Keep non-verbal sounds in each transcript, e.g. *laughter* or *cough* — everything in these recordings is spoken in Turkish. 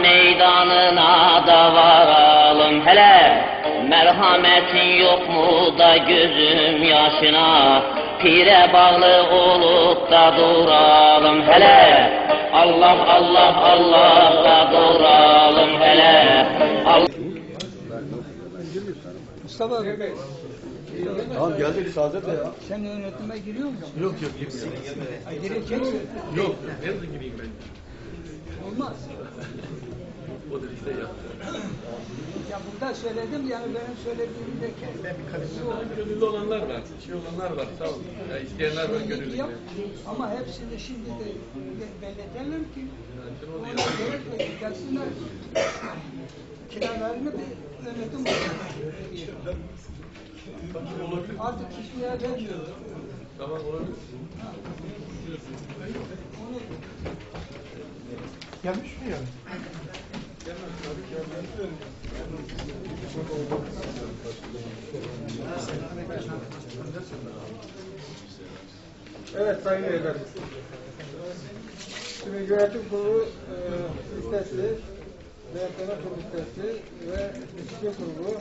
meydanına da varalım hele Merhametin yok mu da gözüm yaşına Pire bağlı olup da duralım hele Allah Allah Allah da duralım hele Mustafa abi, Tamam geldik Saadet de ya. sen yönetime giriyor musun? Yok yok girmiyorum. Gireceksin. Yok nereden gireyim ben? Olmaz. O da işte yaptı. Ya burada söyledim yani benim söylediğimi de kes. Gönüllü olanlar var, şey olanlar var sağ olun. Ya isteyenler var gönüllü. yap, ama hepsini şimdi de be- belirtelim ki ona göre de gelsinler. Kiralarını bir. Tamam olabilir. Artık yer vermiyoruz. Tamam olabilir. Gelmiş mi yani? Evet Sayın Üyeler. Şimdi yönetim kurulu e, listesi, denetleme listesi ve disiplin kurulu,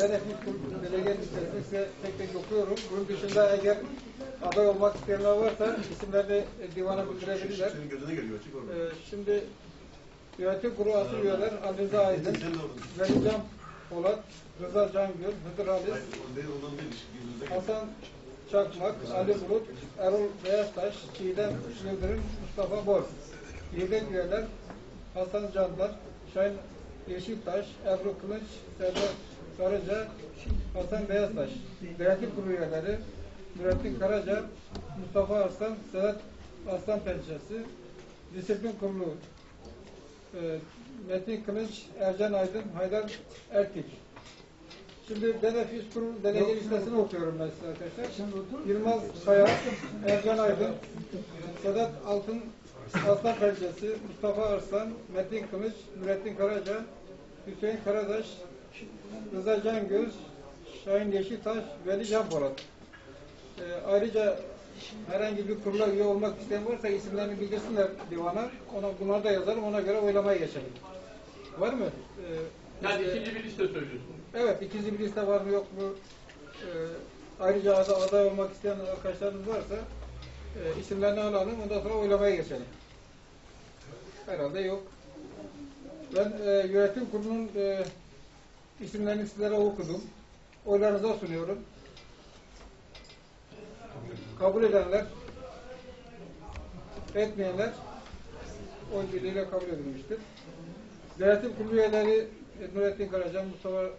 denetim kurulu, delege listesi size tek tek okuyorum. Bunun dışında eğer aday olmak isteyenler varsa isimlerini divana bildirebilirler. Senin gözüne geliyor açık orada. E, şimdi yönetim kurulu asıl üyeler Ali Rıza Aydın, Velican Polat, Rıza Cangül, Hıdır gözünüze Hasan Çakmak, Ali Bulut, Erol Beyaztaş, Çiğdem Yıldırım, Mustafa Bor. Yedek üyeler Hasan Canlar, Şahin Yeşiltaş, Ebru Kılıç, Serdar Sarıca, Hasan Beyaztaş. Denetim kurulu üyeleri Nurettin Karaca, Mustafa Arslan, Sedat Aslan Pençesi. Disiplin kurulu e, Metin Kılıç, Ercan Aydın, Haydar Ertik. Şimdi Denefis Kurulu delege listesini okuyorum ben size arkadaşlar. Yılmaz Kaya, Ercan Aydın, Sedat Altın, Aslan Pençesi, Mustafa Arslan, Metin Kılıç, Nurettin Karaca, Hüseyin Karadaş, Rıza Cangöz, Şahin Yeşiltaş, Veli Can Polat. Ee, ayrıca herhangi bir kurula üye olmak isteyen varsa isimlerini bildirsinler divana. Ona, bunları da yazalım, ona göre oylamaya geçelim. Var mı? Ee, Yani liste- ikinci bir liste söylüyorsun. Evet, ikinci bir liste var mı yok mu? Ee, ayrıca aday, aday olmak isteyen arkadaşlarımız varsa e, isimlerini alalım, ondan sonra oylamaya geçelim. Herhalde yok. Ben e, yönetim kurulunun e, isimlerini sizlere okudum. Oylarınıza sunuyorum. Kabul edenler, etmeyenler oy birliğiyle kabul edilmiştir. Denetim kurulu üyeleri e, Nurettin Karacan, Mustafa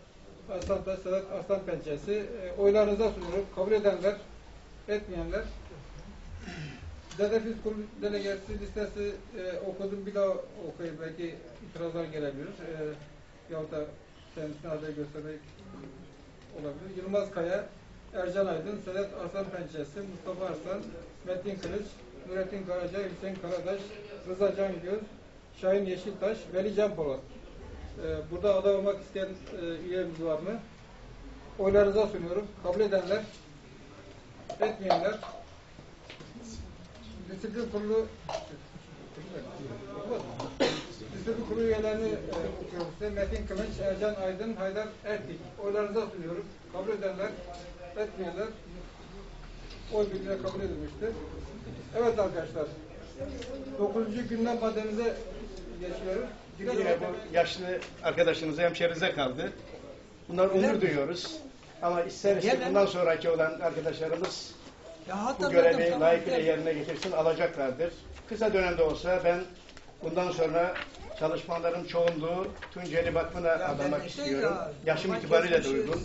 Aslan Taş, Sedat Aslan Pençesi e, oylarınıza sunuyorum. Kabul edenler, etmeyenler. Dedefis kurulu delegesi listesi e, okudum. Bir daha okuyayım. Belki itirazlar gelebilir. E, yahut da kendisine aday göstermek olabilir. Yılmaz Kaya, Ercan Aydın, Sedat Aslan Pençesi, Mustafa Arslan, Metin Kılıç, Nurettin Karaca, Hüseyin Karadaş, Rıza Cangöz, Şahin Yeşiltaş, Veli Can Polat. Ee, burada aday olmak isteyen e, üyemiz var mı? Oylarınıza sunuyorum. Kabul edenler, etmeyenler. Disiplin kurulu Disiplin kurulu üyelerini e, okuyorum size. Metin Kılıç, Ercan Aydın, Haydar Ertik. Oylarınıza sunuyorum. Kabul edenler, etmeyenler. Oy birliğiyle kabul edilmiştir. Evet arkadaşlar. Dokuzuncu gündem maddemize geçiyoruz. Yine bu yaşlı arkadaşımıza, hemşerimize kaldı. Bunlar onur duyuyoruz. Ama ister istemez bundan sonraki olan arkadaşlarımız Ya bu görevi tamam, layıkıyla yerine getirsin, alacaklardır. Kısa dönemde olsa ben bundan sonra çalışmaların çoğunluğu Tunceli Vakfı'na adamak ben şey istiyorum. ya, Yaşım itibariyle de uygun.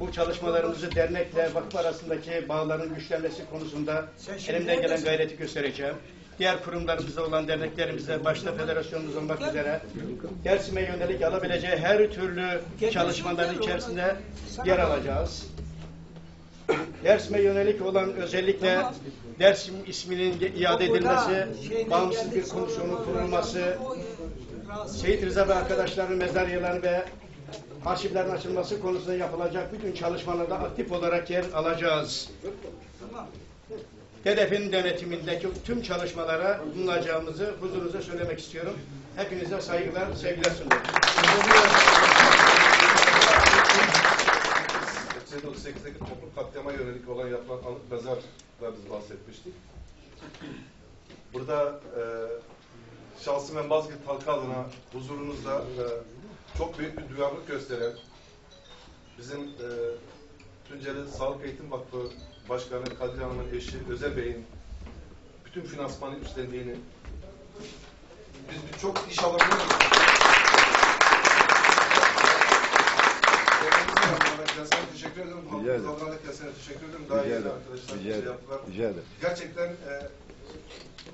Bu çalışmalarımızı dernekle vakıf arasındaki bağların güçlenmesi konusunda elimden gelen gayreti göstereceğim. Diğer kurumlarımızda olan derneklerimize, başta federasyonumuz olmak üzere Dersim'e yönelik alabileceği her türlü çalışmaların içerisinde yer alacağız. Dersim'e yönelik olan özellikle Dersim isminin iade edilmesi, bağımsız bir komisyonun kurulması, Seyit Rıza ve arkadaşlarının mezar yerleri ve arşivlerin açılması konusunda yapılacak bütün çalışmalarda aktif olarak yer alacağız. HDP'nin denetimindeki tüm çalışmalara bulunacağımızı huzurunuza söylemek istiyorum. Hepinize saygılar, sevgiler sunuyorum. 1938'deki toplu katliama yönelik olan yapılan anıt mezarda biz bahsetmiştik. Burada e, şahsım ve Mazgirt halkı adına huzurunuzda e, çok büyük bir duyarlılık gösteren bizim e, Tunceli Sağlık Eğitim Vakfı Başkanı Kadir Hanım'ın eşi Özel Bey'in bütün finansmanı üstlendiğini biz birçok iş alanında Kendisine teşekkür ederim. Rica ederim. Da kendisine teşekkür ederim. Daha Rica iyi ederim. arkadaşlar Rica şey ederim. Rica ederim. Gerçekten e,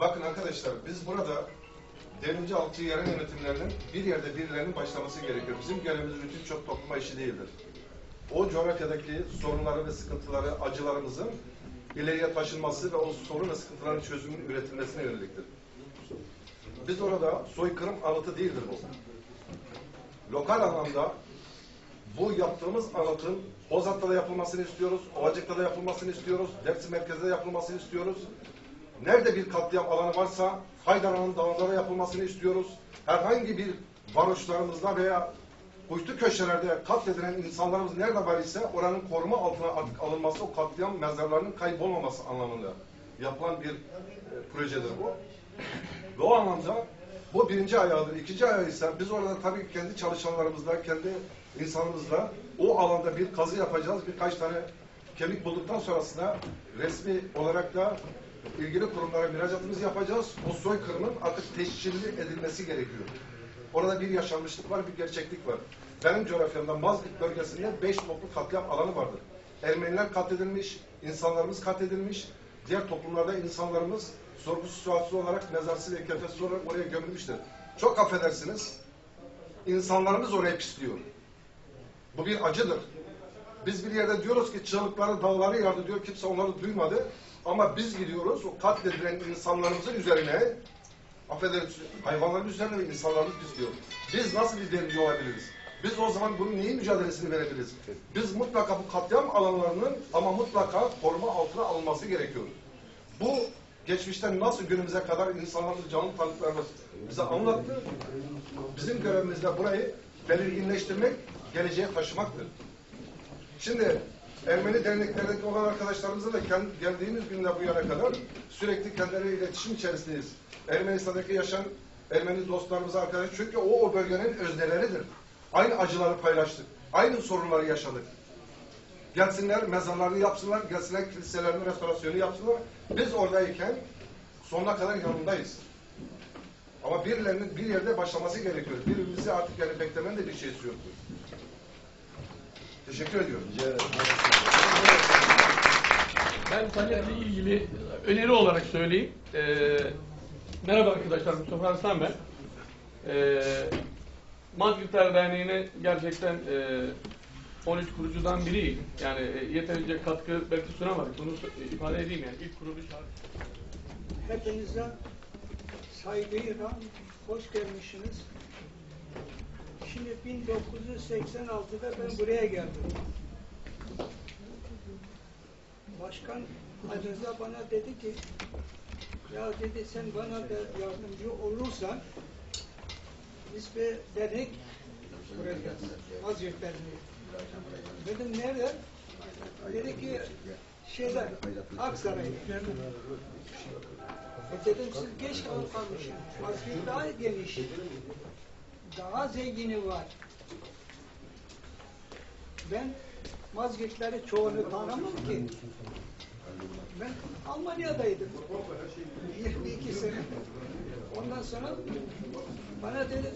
bakın arkadaşlar biz burada devrimci altı yerel yönetimlerinin bir yerde birilerinin başlaması gerekiyor. Bizim görevimiz rutin çok topluma işi değildir. O coğrafyadaki sorunları ve sıkıntıları, acılarımızın ileriye taşınması ve o sorun ve sıkıntıların çözümünün üretilmesine yöneliktir. Biz orada soykırım anıtı değildir bu. Lokal anlamda bu yaptığımız anıtın Bozat'ta da yapılmasını istiyoruz, Ovacık'ta da yapılmasını istiyoruz, Dersim merkezde de yapılmasını istiyoruz. Nerede bir katliam alanı varsa Haydara'nın dağında da yapılmasını istiyoruz. Herhangi bir varoşlarımızda veya kuytu köşelerde katledilen insanlarımız nerede var ise oranın koruma altına alınması, o katliam mezarlarının kaybolmaması anlamında yapılan bir e, projedir bu. Ve o anlamda bu birinci ayağıdır. İkinci ayağı ise biz orada tabii kendi çalışanlarımızla, kendi insanımızla o alanda bir kazı yapacağız. Birkaç tane kemik bulduktan sonrasında resmi olarak da ilgili kurumlara müracaatımızı yapacağız. O soykırımın artık teşkilli edilmesi gerekiyor. Orada bir yaşanmışlık var, bir gerçeklik var. Benim coğrafyamda Mazgirt bölgesinde beş toplu katliam alanı vardır. Ermeniler katledilmiş, insanlarımız katledilmiş, diğer toplumlarda insanlarımız sorgusuz sualsiz olarak mezarsız ve kefesiz olarak oraya gömülmüştür. Çok affedersiniz, insanlarımız oraya pisliyor. Bu bir acıdır. Biz bir yerde diyoruz ki çığlıkları dağları yardı diyor, kimse onları duymadı. Ama biz gidiyoruz, o katledilen insanlarımızın üzerine, affedersiniz, hayvanların üzerine ve insanlarımız pisliyor. Biz nasıl bir devrimci olabiliriz? Biz o zaman bunun neyin mücadelesini verebiliriz? Biz mutlaka bu katliam alanlarının ama mutlaka koruma altına alınması gerekiyor. Bu geçmişten nasıl günümüze kadar insanlarımız canlı tanıklarımız bize anlattı. Bizim görevimiz de burayı belirginleştirmek, geleceğe taşımaktır. Şimdi Ermeni derneklerdeki olan arkadaşlarımızla da geldiğimiz günden bu yana kadar sürekli kendileriyle iletişim içerisindeyiz. Ermenistan'daki yaşayan Ermeni dostlarımız arkadaş çünkü o o bölgenin özneleridir. Aynı acıları paylaştık. Aynı sorunları yaşadık. Gelsinler mezarlarını yapsınlar, gelsinler kiliselerini restorasyonu yapsınlar. Biz oradayken sonuna kadar yanındayız. Ama birilerinin bir yerde başlaması gerekiyor. Birbirimizi artık yani beklemenin de bir şeysi yok. Teşekkür ediyorum. Ben taleple ilgili öneri olarak söyleyeyim. Ee, merhaba arkadaşlar, Mustafa Arslan ben. Ee, Mazgirtler Derneği'ne gerçekten e, 13 kurucudan biriyim. Yani e, yeterince katkı belki sunamadık. Bunu ifade edeyim yani. İlk kuruluş hali. Hepinize saygıyla hoş gelmişsiniz. Şimdi 1986'da ben buraya geldim. Başkan Rıza bana dedi ki ya dedi sen bana da yardımcı olursan biz bir dernek kuracağız. Hazret Derneği. Dedim nerede? Dedi ki şeyler Aksaray'da. E dedim siz geç kalmışsınız. Mazgirt daha geniş. Daha zengini var. Ben Mazgirtleri çoğunu tanımam ki. Ben Almanya'daydım. 22 sene. Ondan sonra bana dedi,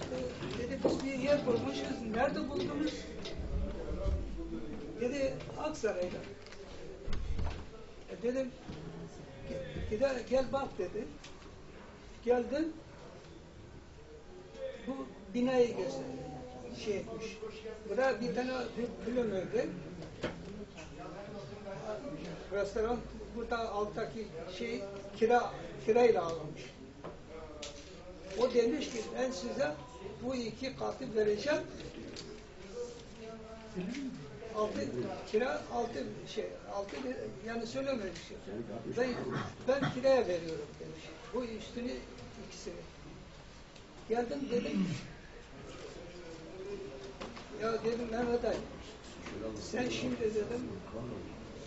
dedi biz bir yer bulmuşuz. Nerede buldunuz? Dedi Aksaray'da. E dedim gel, gel bak dedi. Geldim. Bu binayı gösterdi. Şey etmiş. Burada bir tane film öldü. Restoran burada alttaki şey kira kirayla alınmış. O demiş ki ben size bu iki katı vereceğim. Altı kira altı şey altı yani söylememiş. Ben ben kiraya veriyorum demiş. Bu üstünü ikisini. Geldim dedim ya dedim Mehmet Ali sen şimdi dedim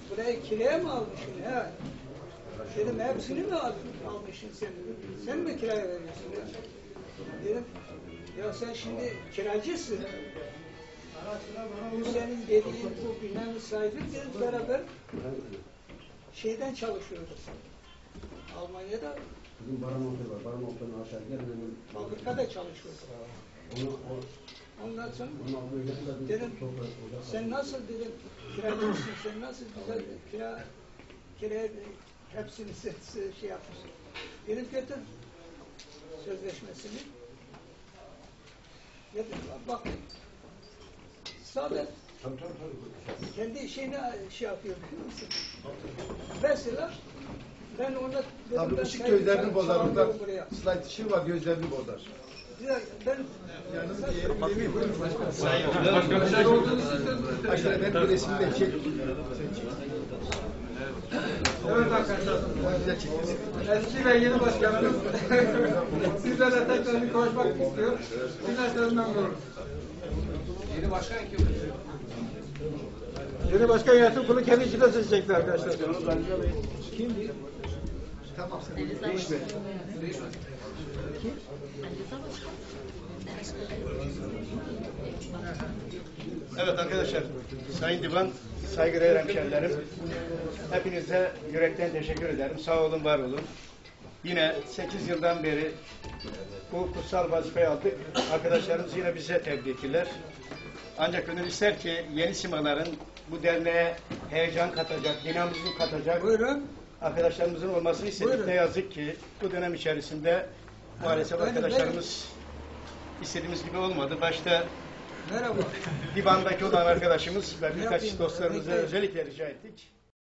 burayı kiraya mı almışsın ha? Dedim hepsini mi al- almışsın sen? Sen mi kiraya veriyorsun ya? Dedim ya sen şimdi kiracısın. Bu senin dediğin bu binanın sahibi biz beraber şeyden çalışıyoruz. Almanya'da Bizim Baran Otel var. Baran aşağı gelmenin fabrikada çalışıyoruz. onu, o, Ondan sonra onu almaya getirdiler. Dedim, Toprak sen nasıl dedim kiracısın, sen nasıl güzel kira, kiraya hepsini şey yapmışsın. Dedim götür sözleşmesini. Dedim bak, sadece Tabii tabii tabii. kendi şeyine şey yapıyor biliyor musun? Mesela ben ona dedim Tabii ben ışık sayı- gözlerini bozar. Buraya. slide ışığı var gözlerini bozar. Bir dakika, Ben Yalnız diyelim demeyeyim. Başkanım. Aşağıda ben bir resmi de çek. Evet arkadaşlar. Eski ve yeni başkanımız *laughs* sizlerle tekrar bir konuşmak istiyor. Dinlerseniz memnun olurum. Yeni başkan kim? Yeni başkan yönetim kurulu kendi içinde seçecekler arkadaşlar. Tamam sen değişme. Evet arkadaşlar, Sayın Divan, saygıdeğer hemşerilerim. Hepinize yürekten teşekkür ederim. Sağ olun, var olun. Yine 8 yıldan beri bu kutsal vazifeyi aldık. Arkadaşlarımız yine bize tebrikler. Ancak gönül ister ki yeni simaların bu derneğe heyecan katacak, dinamizm katacak buyurun. arkadaşlarımızın olmasını istedik. Buyurun. Ne yazık ki bu dönem içerisinde maalesef Benim, arkadaşlarımız istediğimiz gibi olmadı. Başta Merhaba. divandaki olan arkadaşımız ve birkaç dostlarımıza özellikle rica ettik.